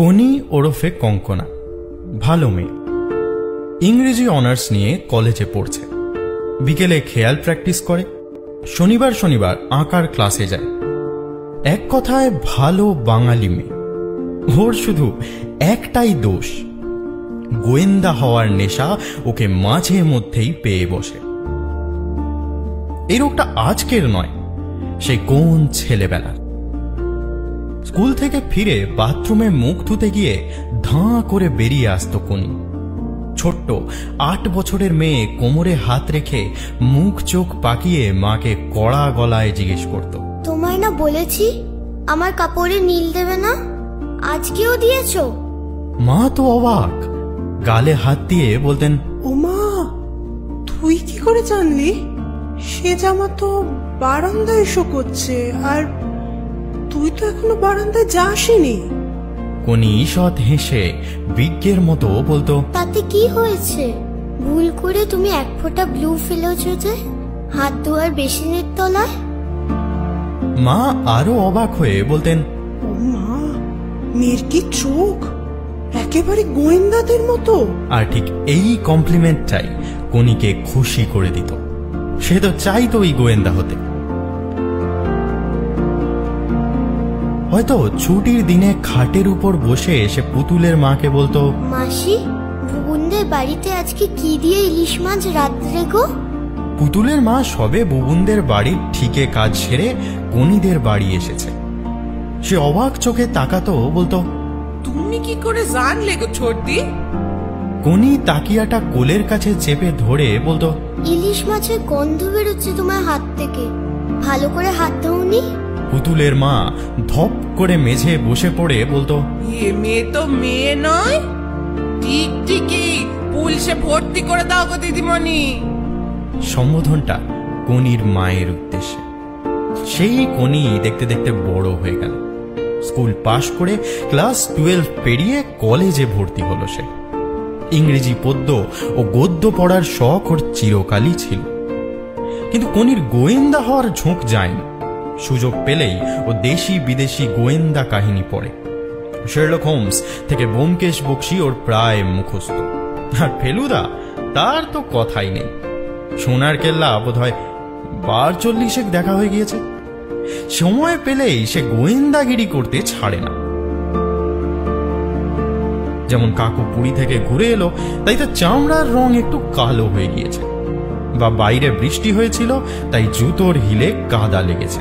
কনি ওরফে কঙ্কনা। ভালো মেয়ে। ইংরেজি অনার্স নিয়ে কলেজে পড়ছে। বিকেলে খেয়াল প্র্যাকটিস করে। শনিবার শনিবার আঁকার ক্লাসে যায়। এক কথায় ভালো বাঙালি মেয়ে। ওর শুধু একটাই দোষ। গোয়েন্দা হওয়ার নেশা ওকে মাঝে মধ্যেই পেয়ে বসে। এই রোগটা আজকের নয়। সে কোন ছেলেবেলা স্কুল থেকে ফিরে বাথরুমে মুখ ধুতে গিয়ে ধাঁ করে বেরিয়ে আসতো কোনি। ছোট্ট আট বছরের মেয়ে কোমরে হাত রেখে মুখ চোখ পাকিয়ে মাকে কড়া গলায় জিজ্ঞেস করত। তোমায় না বলেছি আমার কাপড়ে নীল দেবে না? আজকেও দিয়েছ? মা তো অবাক। গালে হাত দিয়ে বলতেন ওমা তুই কি করে জানলি? সে জামা তো বারান্দায় এসো করছে আর তুই তো এখনও বারান্দায় যাসনি। কোনি ঈষৎ হেসে বিজ্ঞের মতো বলতো তাতে কি হয়েছে? ভুল করে তুমি এক ফোঁটা ব্লু ফেলেছো যে হাত ধোয়ার বেসিনের তলায়? মা আরও অবাক হয়ে বলতেন ও মা মেয়ের কি চোখ? একেবারে গোয়েন্দাদের মতো। আর ঠিক এই কমপ্লিমেন্টটাই কনিকে খুশি করে দিত। সে তো চাইতো ওই গোয়েন্দা হতে। হয়তো ছুটির দিনে খাটের উপর বসে সে পুতুলের মাকে বলতো মাসি ভুবনদের বাড়িতে আজকে কি দিয়ে ইলিশ মাছ রাত্রে গো? পুতুলের মা সবে বুবুনদের বাড়ির ঠিকে কাজ সেরে কনিদের বাড়ি এসেছে। সে অবাক চোখে তাকাতো বলতো তুমি কি করে জানলে গো ছোটদি? কনি তাকিয়াটা কোলের কাছে চেপে ধরে বলতো ইলিশ মাছের গন্ধ বেরোচ্ছে তোমার হাত থেকে। ভালো করে হাত ধোনি পুতুলের মা ধপ করে মেঝে বসে পড়ে বলতো এ মেয়ে তো মেয়ে নয়। ঠিক ঠিকই পুলিশে ভর্তি করে দাও গো দিদিমণি। সম্বোধনটা কনির মায়ের উদ্দেশ্যে। সেই কনি দেখতে দেখতে বড় হয়ে গেল। স্কুল পাশ করে ক্লাস টুয়েলভ পেরিয়ে কলেজে ভর্তি হলো সে। ইংরেজি পদ্য ও গদ্য পড়ার শখ ওর চিরকালই ছিল। কিন্তু কনির গোয়েন্দা হওয়ার ঝোঁক যায়নি। সুযোগ পেলেই ও দেশি বিদেশি গোয়েন্দা কাহিনী পড়ে। শেরলক হোমস থেকে বোমকেশ বক্সি ওর প্রায় মুখস্থ। আর ফেলুদা, তার তো কথাই নেই। সোনার কেল্লা বোধ হয় বার চল্লিশেক দেখা হয়ে গিয়েছে। সময় পেলেই সে গোয়েন্দাগিরি করতে ছাড়ে না। যেমন কাকু পুরী থেকে ঘুরে এলো, তাই তার চামড়ার রং একটু কালো হয়ে গিয়েছে। বা বাইরে বৃষ্টি হয়েছিল, তাই জুতোর হিলে কাদা লেগেছে।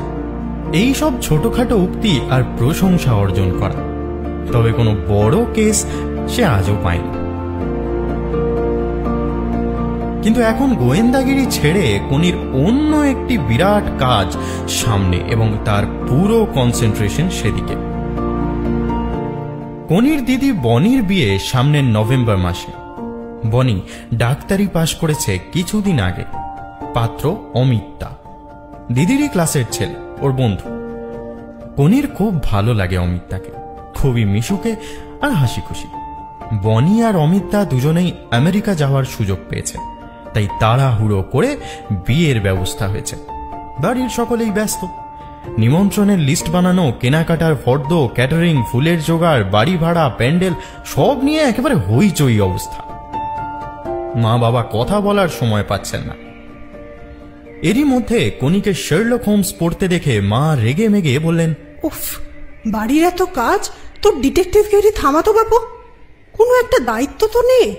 এই সব ছোটখাটো উক্তি আর প্রশংসা অর্জন করা। তবে কোনো বড় কেস সে আজও পায়নি। কিন্তু এখন গোয়েন্দাগিরি ছেড়ে কনির অন্য একটি বিরাট কাজ সামনে এবং তার পুরো কনসেন্ট্রেশন সেদিকে। কনির দিদি বনির বিয়ে সামনের নভেম্বর মাসে। বনি ডাক্তারি পাশ করেছে কিছুদিন আগে, পাত্র অমিতা দিদিরই ক্লাসের ছেলে। ওর বন্ধু। কনির খুব ভালো লাগে অমিতাকে খুবই মিশুকে আর হাসি খুশি বনি আর অমিতা দুজনেই আমেরিকা যাওয়ার সুযোগ পেয়েছে, তাই তাড়াহুড়ো করে বিয়ের ব্যবস্থা হয়েছে। বাড়ির সকলেই ব্যস্ত। নিমন্ত্রণের লিস্ট বানানো, কেনাকাটার ফর্দ, ক্যাটারিং, ফুলের জোগাড়, বাড়ি ভাড়া, প্যান্ডেল, সব নিয়ে একেবারে হইচই অবস্থা। মা বাবা কথা বলার সময় পাচ্ছেন না। এরই মধ্যে কনিকে শেরলক হোমস পড়তে দেখে মা রেগে মেগে বললেন উফ বাড়ির এত কাজ তোর ডিটেকটিভ গিরি থামাতো বাবু। কোনো একটা দায়িত্ব তো নেই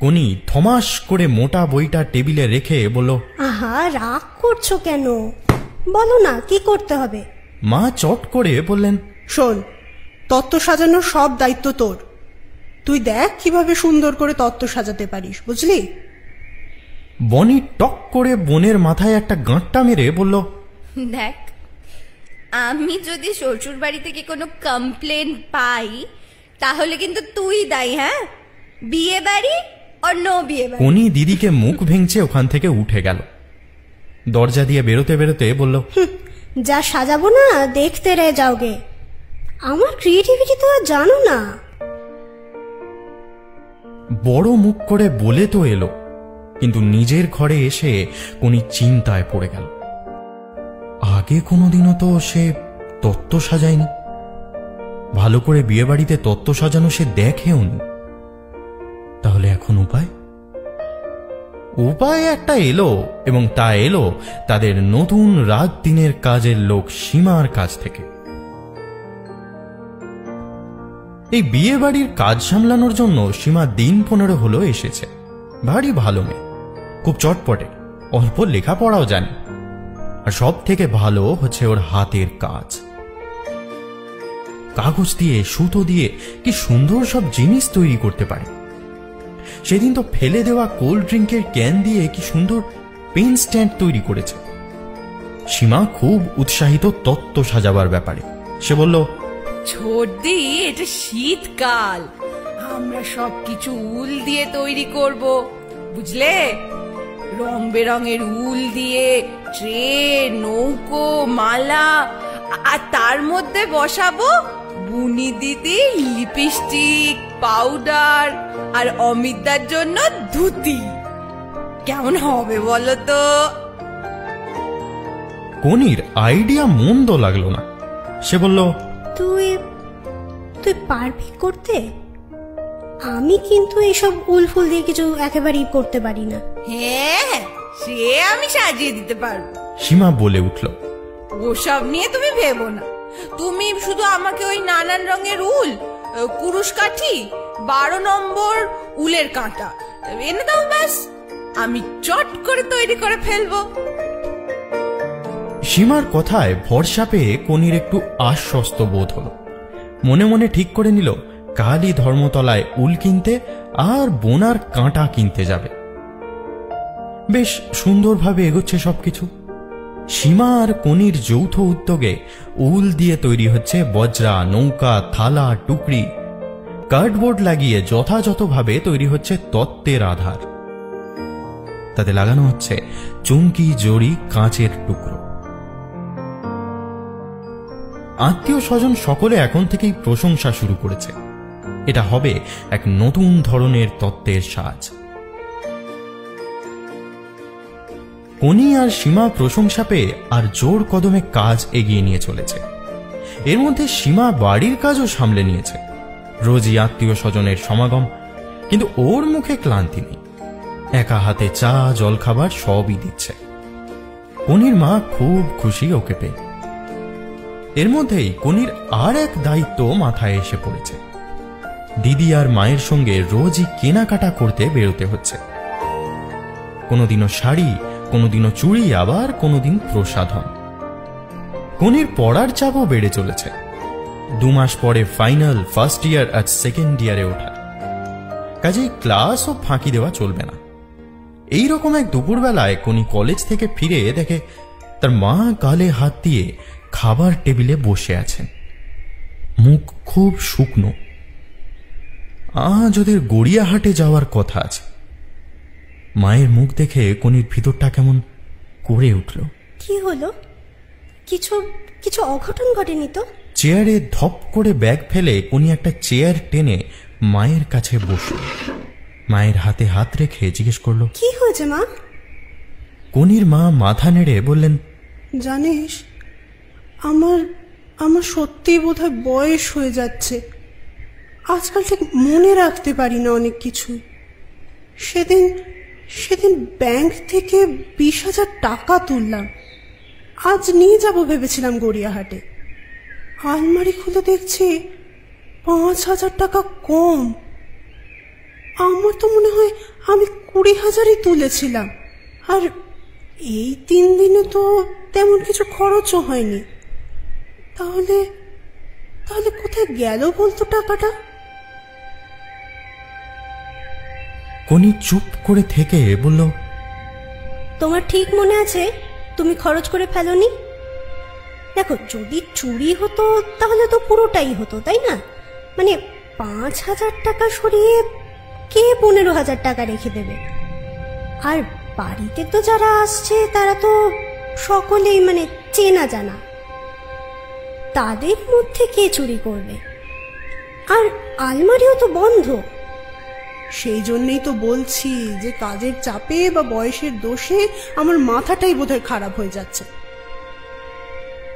কনি থমাস করে মোটা বইটা টেবিলে রেখে বলল আহা রাগ করছ কেন? বলো না কি করতে হবে? মা চট করে বললেন শোন তত্ত্ব সাজানোর সব দায়িত্ব তোর। তুই দেখ কীভাবে সুন্দর করে তত্ত্ব সাজাতে পারিস বুঝলি? বনি টক করে বোনের মাথায় একটা গাঁটটা মেরে বলল দেখ আমি যদি শ্বশুর বাড়ি থেকে কোনো কমপ্লেন পাই তাহলে কিন্তু তুই দায়ী হ্যাঁ? বিয়ে বাড়ি আর নো বিয়ে বাড়ি। কনি দিদিকে মুখ ভেঙচে ওখান থেকে উঠে গেল। দরজা দিয়ে বেরোতে বেরোতে বলল যা সাজাবো না দেখতে রে যাওগে। আমার ক্রিয়েটিভিটি তো আর জানো না। বড় মুখ করে বলে তো এলো কিন্তু নিজের ঘরে এসে কোনি চিন্তায় পড়ে গেল। আগে কোনোদিনও তো সে তত্ত্ব সাজায়নি। ভালো করে বিয়েবাড়িতে তত্ত্ব সাজানো সে দেখেও নি। তাহলে এখন উপায়? উপায় একটা এলো এবং তা এলো তাদের নতুন রাত দিনের কাজের লোক সীমার কাছ থেকে। এই বিয়ে বাড়ির কাজ সামলানোর জন্য সীমা দিন পনেরো হলো এসেছে। ভারী ভালো মেয়ে। খুব চটপটে। অল্প লেখাপড়াও জানে। আর সব থেকে ভালো হচ্ছে ওর হাতের কাজ। কাগজ দিয়ে, সুতো দিয়ে কি সুন্দর সব জিনিস তৈরি করতে পারে। সেদিন তো ফেলে দেওয়া কোল্ড ড্রিঙ্কের ক্যান দিয়ে কি সুন্দর পেন স্ট্যান্ড তৈরি করেছে। সীমা খুব উৎসাহিত তত্ত্ব সাজাবার ব্যাপারে। সে বলল ছোটদি এটা শীতকাল। আমরা সব কিছু উল দিয়ে তৈরি করব। বুঝলে? রং বেরঙের উল দিয়ে ট্রে নৌকো মালা আর তার মধ্যে বসাবো বুনি দিদি লিপস্টিক পাউডার আর অমিতার জন্য ধুতি। কেমন হবে বলো তো? কনির আইডিয়া মন্দ লাগল না। সে বলল তুই তুই পারবি করতে? আমি কিন্তু এইসব উল ফুল দিয়ে কিছু একেবারেই করতে পারি না। হ্যাঁ সে আমি সাজিয়ে দিতে পারব। সীমা বলে উঠল। ওসব নিয়ে তুমি ভেবো না। তুমি শুধু আমাকে ওই নানান রঙের উল কুরুশ কাঠি বারো নম্বর উলের কাঁটা এনে দাও ব্যাস। আমি চট করে তৈরি করে ফেলব। সীমার কথায় ভরসা পেয়ে কনির একটু আশ্বস্ত বোধ হলো। মনে মনে ঠিক করে নিল কালই ধর্মতলায় উল কিনতে আর বোনার কাঁটা কিনতে যাবে। বেশ সুন্দরভাবে এগোচ্ছে সবকিছু। সীমা আর কনির যৌথ উদ্যোগে উল দিয়ে তৈরি হচ্ছে বজ্রা, নৌকা, থালা, টুকরি। কার্ডবোর্ড লাগিয়ে যথাযথভাবে তৈরি হচ্ছে তত্ত্বের আধার। তাতে লাগানো হচ্ছে চুমকি, জড়ি, কাঁচের টুকরো। আত্মীয় স্বজন সকলে এখন থেকেই প্রশংসা শুরু করেছে। এটা হবে এক নতুন ধরনের তত্ত্বের সাজ। কনি আর সীমা প্রশংসা পেয়ে আর জোর কদমে কাজ এগিয়ে নিয়ে চলেছে। এর মধ্যে সীমা বাড়ির কাজও সামলে নিয়েছে। রোজই আত্মীয় স্বজনের সমাগম, কিন্তু ওর মুখে ক্লান্তি নেই। একা হাতে চা, জলখাবার সবই দিচ্ছে। কনির মা খুব খুশি ওকে পেয়ে। এর মধ্যেই কনির আর এক দায়িত্ব মাথায় এসে পড়েছে। দিদি আর মায়ের সঙ্গে রোজই কেনাকাটা করতে বেরোতে হচ্ছে। কোনোদিনও শাড়ি, কোনোদিনও চুড়ি, আবার কোনোদিন প্রসাধন। কনির পড়ার চাপও বেড়ে চলেছে। দু মাস পরে ফাইনাল ফার্স্ট ইয়ার আর সেকেন্ড ইয়ারে ওঠার কাজেই ক্লাসও ফাঁকি দেওয়া চলবে না। এই রকম এক দুপুরবেলায় কোনি কলেজ থেকে ফিরে দেখে তার মা গালে হাত দিয়ে খাবার টেবিলে বসে আছেন। মুখ খুব শুকনো। আজ ওদের গড়িয়াহাটে যাওয়ার কথা আছে। মায়ের মুখ দেখে কনির ভিতরটা কেমন করে উঠল। কি হলো? কিছু কিছু অঘটন ঘটেনি তো? চেয়ারে ধপ করে ব্যাগ ফেলে কোনি একটা চেয়ার টেনে মায়ের কাছে বসল। মায়ের হাতে হাত রেখে জিজ্ঞেস করল কি হয়েছে মা? কনির মা মাথা নেড়ে বললেন জানিস আমার আমার সত্যিই বোধহয় বয়স হয়ে যাচ্ছে। আজকাল ঠিক মনে রাখতে পারি না অনেক কিছু। সেদিন সেদিন ব্যাংক থেকে বিশ হাজার টাকা তুললাম। আজ নিয়ে যাব ভেবেছিলাম গড়িয়াহাটে। আলমারি খুলে দেখছি পাঁচ হাজার টাকা কম। আমার তো মনে হয় আমি কুড়ি হাজারই তুলেছিলাম। আর এই তিন দিনে তো তেমন কিছু খরচও হয়নি। তাহলে তাহলে কোথায় গেল বলতো টাকাটা? কনি চুপ করে থেকে বলল, তোমার ঠিক মনে আছে? তুমি খরচ করে ফেলোনি? দেখো, যদি চুরি হতো, তাহলে তো পুরোটাই হতো, তাই না? মানে পাঁচ হাজার টাকা সরিয়ে কে পনেরো হাজার টাকা রেখে দেবে? আর বাড়িতে তো যারা আসছে, তারা তো সকলেই মানে চেনা জানা। তাদের মধ্যে কে চুরি করবে? আর আলমারিও তো বন্ধ। সেই জন্যই তো বলছি যে কাজের চাপে বা বয়সের দোষে আমার মাথাটাই বোধহয় খারাপ হয়ে যাচ্ছে।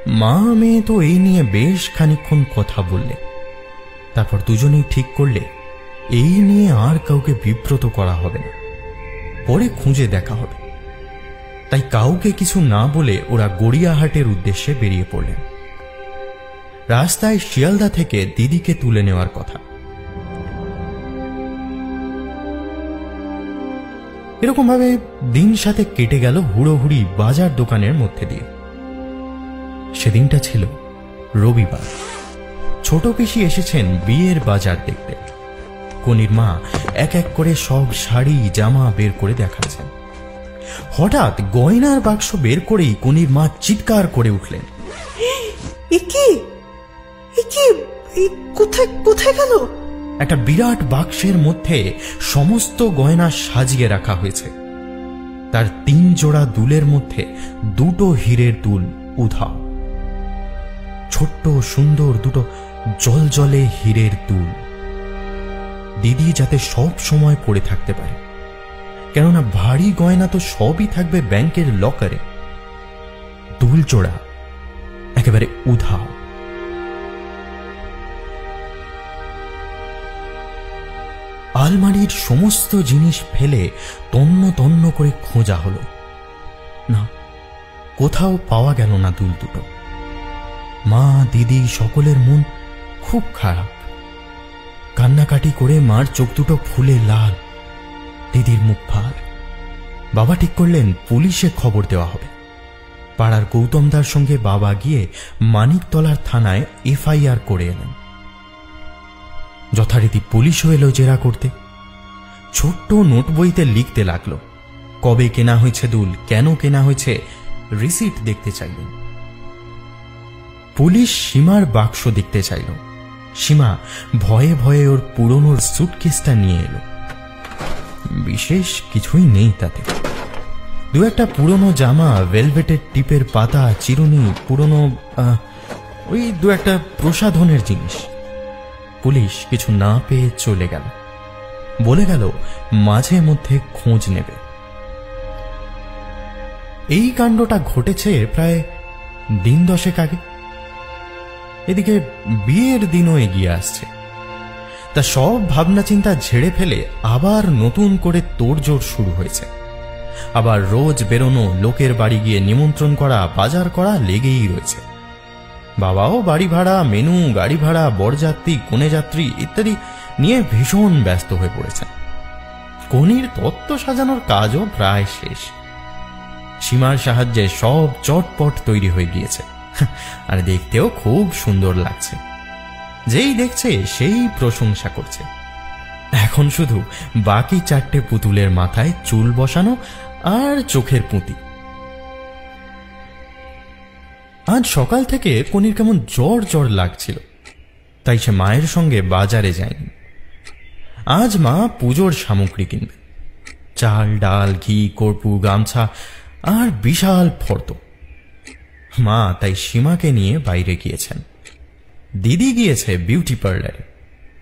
মা মেয়ে তো এই নিয়ে বেশ খানিক্ষণ কথা বললে। তারপর দুজনেই ঠিক করলে, এই নিয়ে আর কাউকে বিব্রত করা হবে না। পরে খুঁজে দেখা হবে। তাই কাউকে কিছু না বলে ওরা গড়িয়াহাটের উদ্দেশ্যে বেরিয়ে পড়লেন। রাস্তায় শিয়ালদা থেকে দিদিকে তুলে নেওয়ার কথা। এরকম ভাবে দিন সাথে কেটে গেল হুড়োহুড়ি বাজার দোকানের মধ্যে দিয়ে। সেদিনটা ছিল রবিবার। ছোট পিসি এসেছেন বিয়ের বাজার দেখতে। কনির মা এক এক করে সব শাড়ি, জামা বের করে দেখাচ্ছেন। হঠাৎ গয়নার বাক্স বের করেই কনির মা চিৎকার করে উঠলেন। কোথায় কোথায় গেল? একটা বিরাট বাক্সের মধ্যে সমস্ত গয়না সাজিয়ে রাখা হয়েছে। তার তিন জোড়া দুলের মধ্যে দুটো হীরের দুল উধাও। ছোট্ট সুন্দর দুটো জল জলে হীরের দুল। দিদি যাতে সব সময় পড়ে থাকতে পারে। কেননা ভারী গয়না তো সবই থাকবে ব্যাংকের লকারে। দুল জোড়া, একেবারে উধাও। আলমারির সমস্ত জিনিস ফেলে তন্ন তন্ন করে খোঁজা হলো। না, কোথাও পাওয়া গেল না দুল দুটো। মা, দিদি, সকলের মন খুব খারাপ। কান্নাকাটি করে মার চোখ দুটো ফুলে লাল। দিদির মুখ ভার। বাবা ঠিক করলেন, পুলিশে খবর দেওয়া হবে। পাড়ার গৌতমদার সঙ্গে বাবা গিয়ে মানিকতলার থানায় এফআইআর করে এলেন। যথারীতি পুলিশও এলো জেরা করতে। ছোট্ট নোট বইতে লিখতে লাগল, কবে কেনা হয়েছে দুল, কেন কেনা হয়েছে রিসিট দেখতে চাইলেন পুলিশ সীমার বাক্স দেখতে চাইল। সীমা ভয়ে ভয়ে ওর পুরনোর সুটকেসটা নিয়ে এলো। বিশেষ কিছুই নেই তাতে। দু একটা পুরনো জামা, ভেলভেটের টিপের পাতা, চিরুনি, পুরনো ওই দু একটা প্রসাধনের জিনিস। পুলিশ কিছু না পেয়ে চলে গেল। বলে গেল, মাঝে মধ্যে খোঁজ নেবে। এই কাণ্ডটা ঘটেছে প্রায় দিন দশেক আগে। এদিকে বিয়ের দিনও এগিয়ে আসছে। তা সব ভাবনা চিন্তা ঝেড়ে ফেলে আবার নতুন করে তোড়জোড় শুরু হয়েছে। আবার রোজ বেরোনো লোকের বাড়ি গিয়ে নিমন্ত্রণ করা, বাজার করা লেগেই রয়েছে। বাবাও বাড়ি ভাড়া, মেনু, গাড়ি ভাড়া, বরযাত্রী কনে যাত্রী ইত্যাদি নিয়ে ভীষণ ব্যস্ত হয়ে পড়েছেন কনির তত্ত্ব সাজানোর কাজও প্রায় শেষ। সীমার সাহায্যে সব চটপট তৈরি হয়ে গিয়েছে। আর দেখতেও খুব সুন্দর লাগছে। যেই দেখছে, সেই প্রশংসা করছে। এখন শুধু বাকি চারটে পুতুলের মাথায় চুল বসানো আর চোখের পুঁতি। আজ সকাল থেকে কনির কেমন জ্বর জ্বর লাগছিল। তাই সে মায়ের সঙ্গে বাজারে যায়নি। আজ মা পুজোর সামগ্রী কিনবে চাল, ডাল, ঘি, কর্পূর, গামছা আর বিশাল ফর্দ। মা তাই সীমাকে নিয়ে বাইরে গিয়েছেন। দিদি গিয়েছে বিউটি পার্লারে।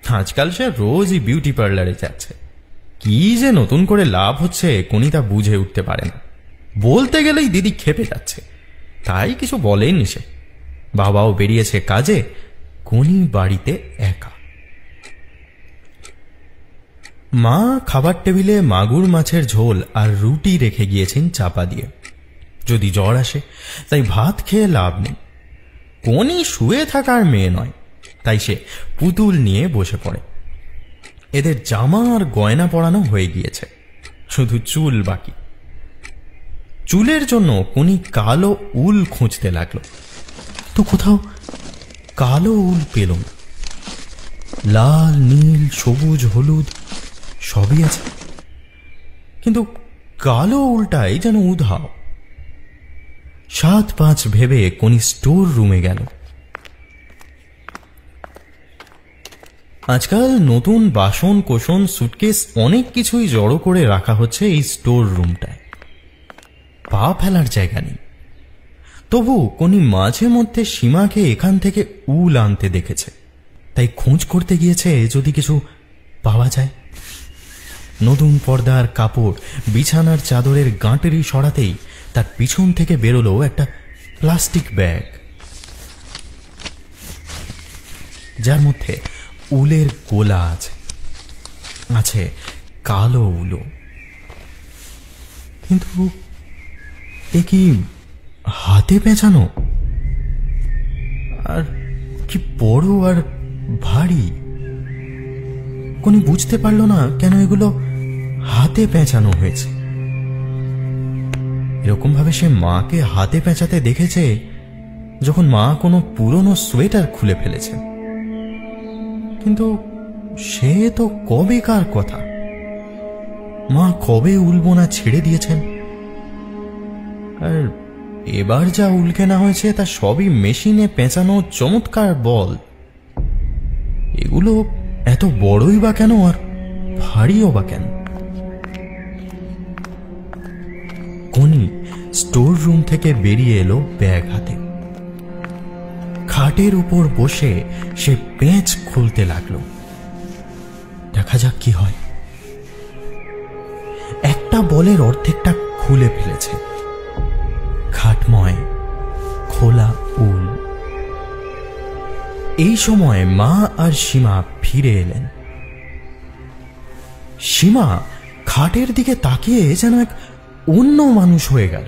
আজকাল সে রোজই বিউটি পার্লারে যাচ্ছে। কি যে নতুন করে লাভ হচ্ছে কনিতা বুঝে উঠতে পারে না। বলতে গেলেই দিদি খেপে যাচ্ছে। তাই কিছু বলেননি সে। বাবাও বেরিয়েছে কাজে কোনি বাড়িতে একা। মা খাবার টেবিলে মাগুর মাছের ঝোল আর রুটি রেখে গিয়েছেন চাপা দিয়ে। যদি জ্বর আসে, তাই ভাত খেয়ে লাভ নেই। কোনি শুয়ে থাকার মেয়ে নয়, তাই সে পুতুল নিয়ে বসে পড়ে। এদের জামা আর গয়না পরানো হয়ে গিয়েছে, শুধু চুল বাকি। চুলের জন্য কোনি কালো উল খুঁজতে লাগল। তো কোথাও কালো উল পেল না লাল, নীল, সবুজ, হলুদ, সবই আছে। কিন্তু কালো উলটাই যেন উধাও। সাত পাঁচ ভেবে কোনি স্টোর রুমে গেল। আজকাল নতুন বাসন কোষণ সুটকেস অনেক কিছুই জড়ো করে রাখা হচ্ছে এই স্টোর রুমটায়। পা ফেলার জায়গা নেই। তবু কোনি মাঝে মধ্যে সীমাকে এখান থেকে উল আনতে দেখেছে। তাই খোঁজ করতে গিয়েছে যদি কিছু পাওয়া যায়। নতুন পর্দার কাপড় বিছানার চাদরের গাঁটেরি সরাতেই তার পিছন থেকে বেরোলো একটা প্লাস্টিক ব্যাগ। যার মধ্যে উলের গোলা আছে। আছে কালো উলো কিন্তু এ কি হাতে পেঁচানো? আর কি বড় আর ভারী? কোনি বুঝতে পারল না কেন এগুলো হাতে পেঁচানো হয়েছে। এরকম ভাবে সে মাকে হাতে পেঁচাতে দেখেছে যখন মা কোনো পুরনো সোয়েটার খুলে ফেলেছে। কিন্তু সে তো কবেকার কথা। মা কবে উলবোনা ছেড়ে দিয়েছেন? আর এবার যা উল কেনা হয়েছে, তা সবই মেশিনে পেঁচানো চমৎকার বল। এগুলো এত বড়ই বা কেন, আর ভারীও বা কেন? কনি স্টোর রুম থেকে বেরিয়ে এলো ব্যাগ হাতে। খাটের উপর বসে সে পেঁচ খুলতে লাগল। দেখা যাক কি হয়। একটা বলের অর্ধেকটা খুলে ফেলেছে। খাটময় খোলা উল। এই সময় মা আর সীমা ফিরে এলেন। সীমা খাটের দিকে তাকিয়ে যেন এক অন্য মানুষ হয়ে গেল।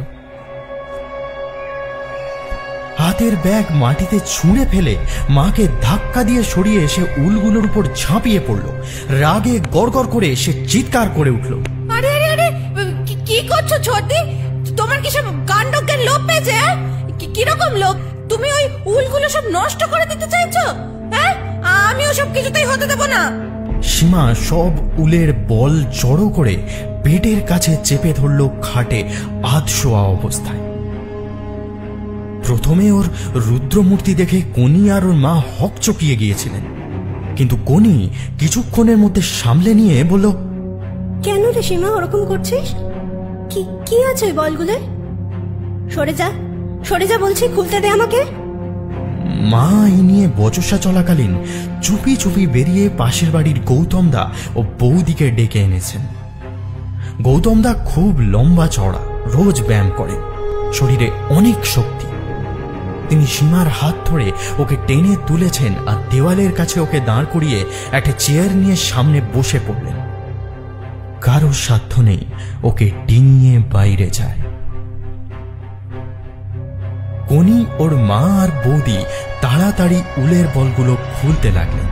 হাতের ব্যাগ মাটিতে ছুঁড়ে ফেলে মাকে ধাক্কা দিয়ে সরিয়ে এসে উলগুলোর উপর ঝাঁপিয়ে পড়ল। রাগে গড়গড় করে সে চিৎকার করে উঠল। কি- করছ ছোটি তোমার কি সব লোভ পেয়েছে হ্যাঁ? কি- কীরকম লোভ তুমি ওই উলগুলো সব নষ্ট করে দিতে চাইছো? হ্যাঁ? আমি ওসব কিছুতেই হতে দেবো না। সীমা সব উলের বল জড়ো করে পেটের কাছে চেপে ধরল খাটে আধশোয়া অবস্থায়। প্রথমে ওর রুদ্রমূর্তি দেখে কনি আর ওর মা হক চকিয়ে গিয়েছিলেন। কিন্তু কনি কিছুক্ষণের মধ্যে সামলে নিয়ে বলল কেন রে সীমা ওরকম করছিস? কি কি আছে ওই বলগুলো সরে যা সরে যা বলছি, খুলতে দে আমাকে। মা এই নিয়ে বচসা চলাকালীন চুপি চুপি বেরিয়ে পাশের বাড়ির গৌতমদা ও বৌদিকে ডেকে এনেছেন। গৌতমদা খুব লম্বা চড়া রোজ ব্যায়াম করেন শরীরে অনেক শক্তি। তিনি সীমার হাত ধরে ওকে টেনে তুলেছেন আর দেওয়ালের কাছে ওকে দাঁড় করিয়ে একটা চেয়ার নিয়ে সামনে বসে পড়লেন। কারও সাধ্য নেই, ওকে ডিঙিয়ে বাইরে যায়। কনি ওর মা আর বৌদি তাড়াতাড়ি উলের বলগুলো খুলতে লাগলেন।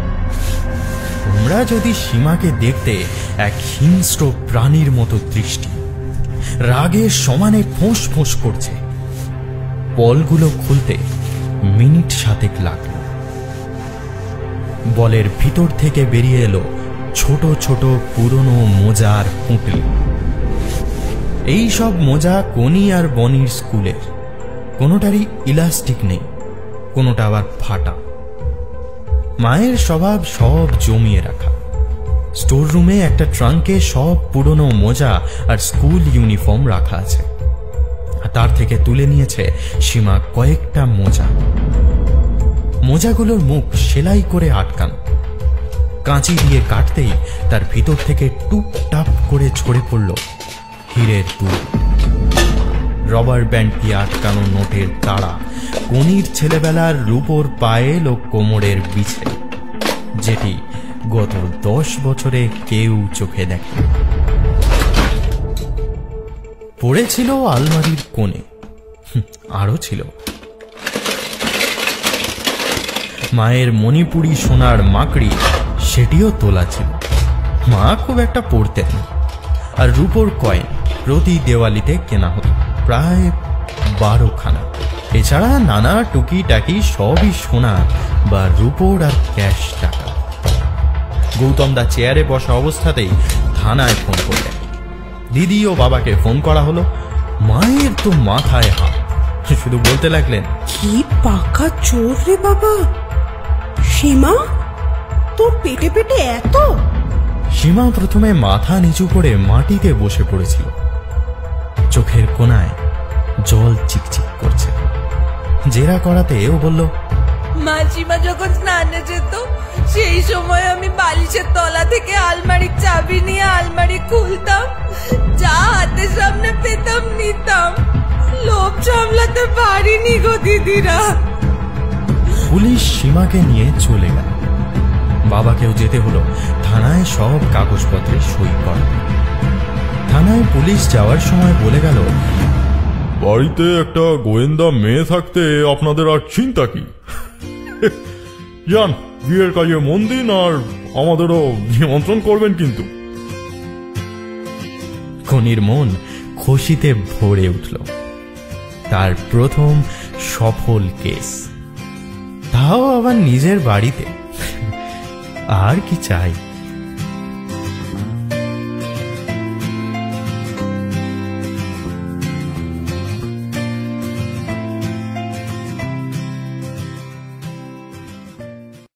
তোমরা যদি সীমাকে দেখতে এক হিংস্র প্রাণীর মতো দৃষ্টি, রাগে সমানে ফোঁস ফোঁস করছে। বলগুলো খুলতে মিনিট সাতেক লাগল। বলের ভিতর থেকে বেরিয়ে এলো ছোট ছোট পুরনো মোজার পুঁটলি। এই সব মোজা কনি আর বনির স্কুলের। কোনোটারই ইলাস্টিক নেই, কোনোটা আবার ফাটা। মায়ের স্বভাব সব জমিয়ে রাখা। স্টোর রুমে একটা ট্রাঙ্কে সব পুরনো মোজা আর স্কুল ইউনিফর্ম রাখা আছে। তার থেকে তুলে নিয়েছে সীমা কয়েকটা মোজা। মোজাগুলোর মুখ সেলাই করে আটকান। কাঁচি দিয়ে কাটতেই তার ভিতর থেকে টুপটাপ করে ঝরে পড়ল হীরের দুল। রবার ব্যান্ড দিয়ে আটকানো নোটের তাড়া কনির ছেলেবেলার রূপোর পায়েল ও কোমরের বিছে যেটি গত দশ বছরে কেউ চোখে দেখে পড়েছিল আলমারির কোণে হুঁ, আরও ছিল। মায়ের মণিপুরি সোনার মাকড়ি সেটিও তোলা ছিল। মা খুব একটা পড়তেন আর রূপোর কয়েন প্রতি দেওয়ালিতে কেনা হতো। প্রায় বারোখানা। এছাড়া নানা টুকি টাকি সবই সোনা বা রুপোর আর ক্যাশ টাকা। গৌতম দা চেয়ারে বসা অবস্থাতেই থানায় ফোন করলেন। দিদি ও বাবাকে ফোন করা হলো। মায়ের তো মাথায় হাত। শুধু বলতে লাগলেন কি পাকা চোর রে বাবা। সীমা তোর পেটে পেটে এত? সীমা প্রথমে মাথা নিচু করে মাটিতে বসে পড়েছিল। চোখের কোনায় জল চিকচিক করছে। জেরা করাতে ও বলল মাসিমা যখন স্নানে যেত সেই সময় আমি বালিশের তলা থেকে আলমারির চাবি নিয়ে আলমারি খুলতাম। যা হাতের সামনে পেতাম নিতাম। লোভ সামলাতে পারিনি গো দিদিরা। পুলিশ সীমাকে নিয়ে চলে গেল। বাবাকেও যেতে হলো থানায় সব কাগজপত্রে সই করাতে। থানায় পুলিশ যাওয়ার সময় বলে গেল বাড়িতে একটা গোয়েন্দা মেয়ে থাকতে আপনাদের আর চিন্তা কি? যান বিয়ের কাজে মন দিন আর আমাদেরও নিমন্ত্রণ করবেন কিন্তু। খনির মন খুশিতে ভরে উঠল। তার প্রথম সফল কেস। তাও আবার নিজের বাড়িতে। আর কি চাই?